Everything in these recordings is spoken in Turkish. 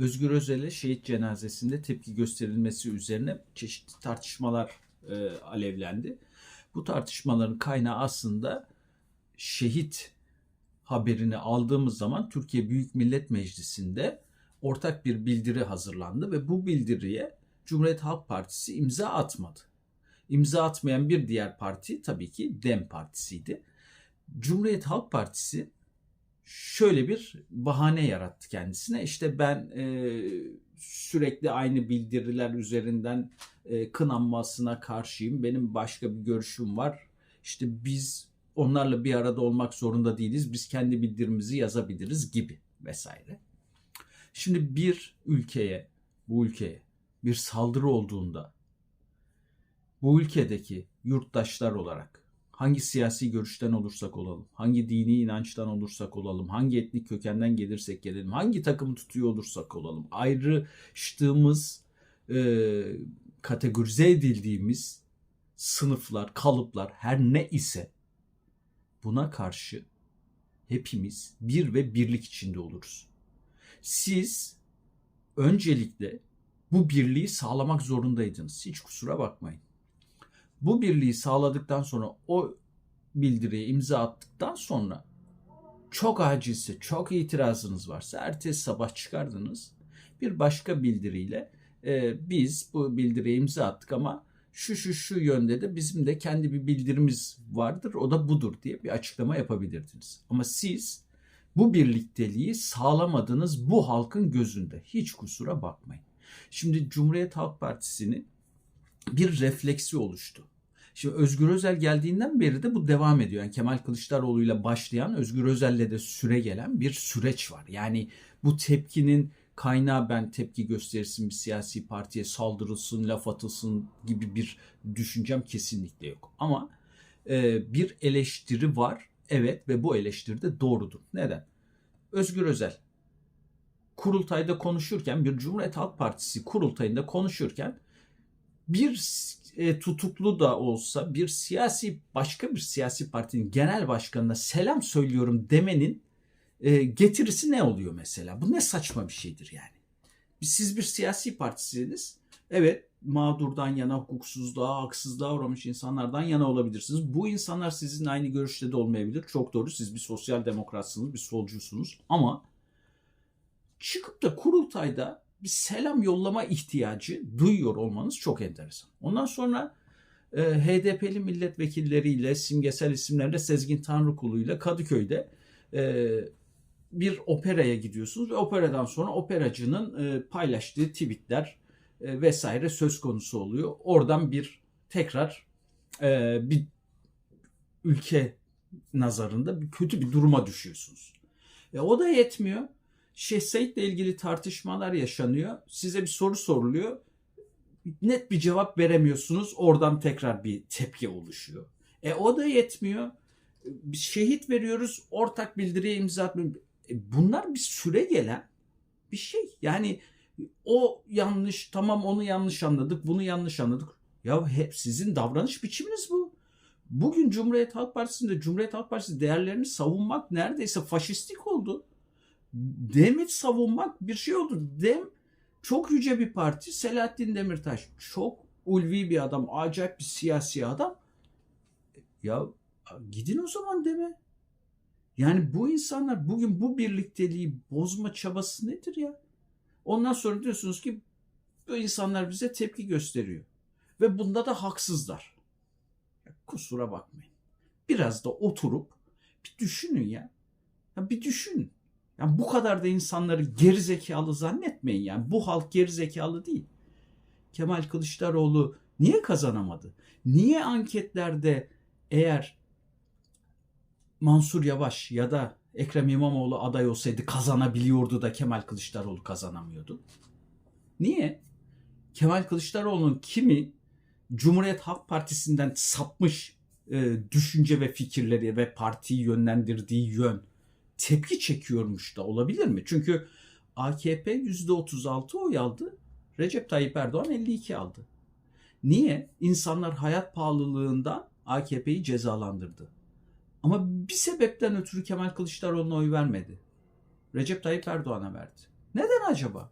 Özgür Özel'e şehit cenazesinde tepki gösterilmesi üzerine çeşitli tartışmalar e, alevlendi. Bu tartışmaların kaynağı aslında şehit haberini aldığımız zaman Türkiye Büyük Millet Meclisi'nde ortak bir bildiri hazırlandı ve bu bildiriye Cumhuriyet Halk Partisi imza atmadı. İmza atmayan bir diğer parti tabii ki DEM Partisi'ydi. Cumhuriyet Halk Partisi şöyle bir bahane yarattı kendisine. İşte ben e, sürekli aynı bildiriler üzerinden e, kınanmasına karşıyım. Benim başka bir görüşüm var. İşte biz onlarla bir arada olmak zorunda değiliz. Biz kendi bildirimizi yazabiliriz gibi vesaire. Şimdi bir ülkeye, bu ülkeye bir saldırı olduğunda bu ülkedeki yurttaşlar olarak hangi siyasi görüşten olursak olalım, hangi dini inançtan olursak olalım, hangi etnik kökenden gelirsek gelelim, hangi takımı tutuyor olursak olalım, ayrıştığımız, e, kategorize edildiğimiz sınıflar, kalıplar her ne ise buna karşı hepimiz bir ve birlik içinde oluruz. Siz öncelikle bu birliği sağlamak zorundaydınız. Hiç kusura bakmayın. Bu birliği sağladıktan sonra o bildiriye imza attıktan sonra çok acilse, çok itirazınız varsa ertesi sabah çıkardınız. Bir başka bildiriyle e, biz bu bildiriye imza attık ama şu şu şu yönde de bizim de kendi bir bildirimiz vardır o da budur diye bir açıklama yapabilirdiniz. Ama siz bu birlikteliği sağlamadınız bu halkın gözünde. Hiç kusura bakmayın. Şimdi Cumhuriyet Halk Partisi'nin bir refleksi oluştu. Şimdi Özgür Özel geldiğinden beri de bu devam ediyor. Yani Kemal Kılıçdaroğlu ile başlayan Özgür Özel'le de süre gelen bir süreç var. Yani bu tepkinin kaynağı ben tepki gösterirsin bir siyasi partiye saldırılsın, laf atılsın gibi bir düşüncem kesinlikle yok. Ama e, bir eleştiri var. Evet ve bu eleştiri de doğrudur. Neden? Özgür Özel kurultayda konuşurken bir Cumhuriyet Halk Partisi kurultayında konuşurken bir e, tutuklu da olsa bir siyasi başka bir siyasi partinin genel başkanına selam söylüyorum demenin e, getirisi ne oluyor mesela? Bu ne saçma bir şeydir yani. Siz bir siyasi partisiniz. Evet mağdurdan yana, hukuksuzluğa, haksızlığa uğramış insanlardan yana olabilirsiniz. Bu insanlar sizin aynı görüşte de olmayabilir. Çok doğru. Siz bir sosyal demokratsınız, bir solcusunuz. Ama çıkıp da kurultayda bir selam yollama ihtiyacı duyuyor olmanız çok enteresan. Ondan sonra e, HDP'li milletvekilleriyle, simgesel isimlerle Sezgin Tanrıkulu ile Kadıköy'de e, bir operaya gidiyorsunuz ve operadan sonra operacının e, paylaştığı tweetler e, vesaire söz konusu oluyor. Oradan bir tekrar e, bir ülke nazarında bir kötü bir duruma düşüyorsunuz. E, o da yetmiyor. Şeyh Said'le ilgili tartışmalar yaşanıyor. Size bir soru soruluyor. Net bir cevap veremiyorsunuz. Oradan tekrar bir tepki oluşuyor. E o da yetmiyor. Bir şehit veriyoruz. Ortak bildiriye imza atmıyor. E, bunlar bir süre gelen bir şey. Yani o yanlış tamam onu yanlış anladık bunu yanlış anladık. Ya hep sizin davranış biçiminiz bu. Bugün Cumhuriyet Halk Partisi'nde Cumhuriyet Halk Partisi değerlerini savunmak neredeyse faşistik oldu. Dem'i savunmak bir şey oldu. Dem çok yüce bir parti. Selahattin Demirtaş çok ulvi bir adam. Acayip bir siyasi adam. Ya gidin o zaman deme. Yani bu insanlar bugün bu birlikteliği bozma çabası nedir ya? Ondan sonra diyorsunuz ki bu insanlar bize tepki gösteriyor. Ve bunda da haksızlar. Kusura bakmayın. Biraz da oturup bir düşünün ya. ya bir düşünün. Yani bu kadar da insanları gerizekalı zannetmeyin yani. Bu halk gerizekalı değil. Kemal Kılıçdaroğlu niye kazanamadı? Niye anketlerde eğer Mansur Yavaş ya da Ekrem İmamoğlu aday olsaydı kazanabiliyordu da Kemal Kılıçdaroğlu kazanamıyordu? Niye? Kemal Kılıçdaroğlu'nun kimi Cumhuriyet Halk Partisi'nden sapmış e, düşünce ve fikirleri ve partiyi yönlendirdiği yön tepki çekiyormuş da olabilir mi? Çünkü AKP %36 oy aldı. Recep Tayyip Erdoğan 52 aldı. Niye? İnsanlar hayat pahalılığından AKP'yi cezalandırdı. Ama bir sebepten ötürü Kemal Kılıçdaroğlu'na oy vermedi. Recep Tayyip Erdoğan'a verdi. Neden acaba?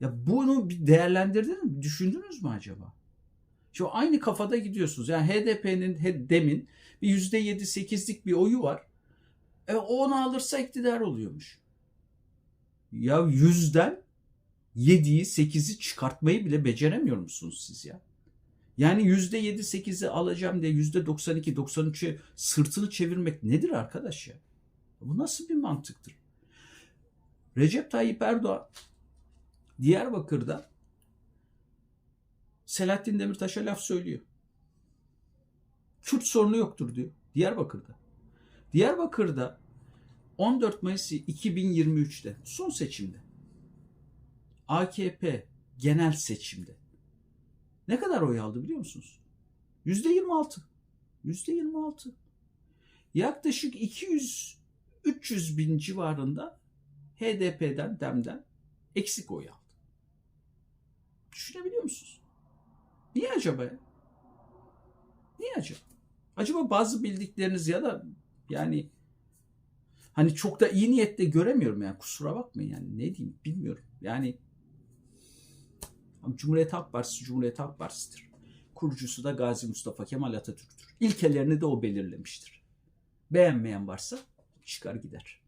Ya bunu bir değerlendirdiniz mi? Düşündünüz mü acaba? Şu aynı kafada gidiyorsunuz. Yani HDP'nin demin bir yüzde yedi sekizlik bir oyu var. E, o onu alırsa iktidar oluyormuş. Ya yüzden yediği sekizi çıkartmayı bile beceremiyor musunuz siz ya? Yani yüzde yedi sekizi alacağım diye yüzde doksan iki doksan üçe sırtını çevirmek nedir arkadaş ya? Bu nasıl bir mantıktır? Recep Tayyip Erdoğan Diyarbakır'da Selahattin Demirtaş'a laf söylüyor. Kürt sorunu yoktur diyor. Diyarbakır'da. Diyarbakır'da 14 Mayıs 2023'te son seçimde AKP genel seçimde ne kadar oy aldı biliyor musunuz? Yüzde 26. Yüzde 26. Yaklaşık 200 300 bin civarında HDP'den, DEM'den eksik oy aldı. Düşünebiliyor musunuz? Niye acaba? Niye acaba? Acaba bazı bildikleriniz ya da yani hani çok da iyi niyetle göremiyorum yani kusura bakmayın yani ne diyeyim bilmiyorum. Yani Cumhuriyet Halk Partisi Cumhuriyet Halk Partisi'dir. Kurucusu da Gazi Mustafa Kemal Atatürk'tür. İlkelerini de o belirlemiştir. Beğenmeyen varsa çıkar gider.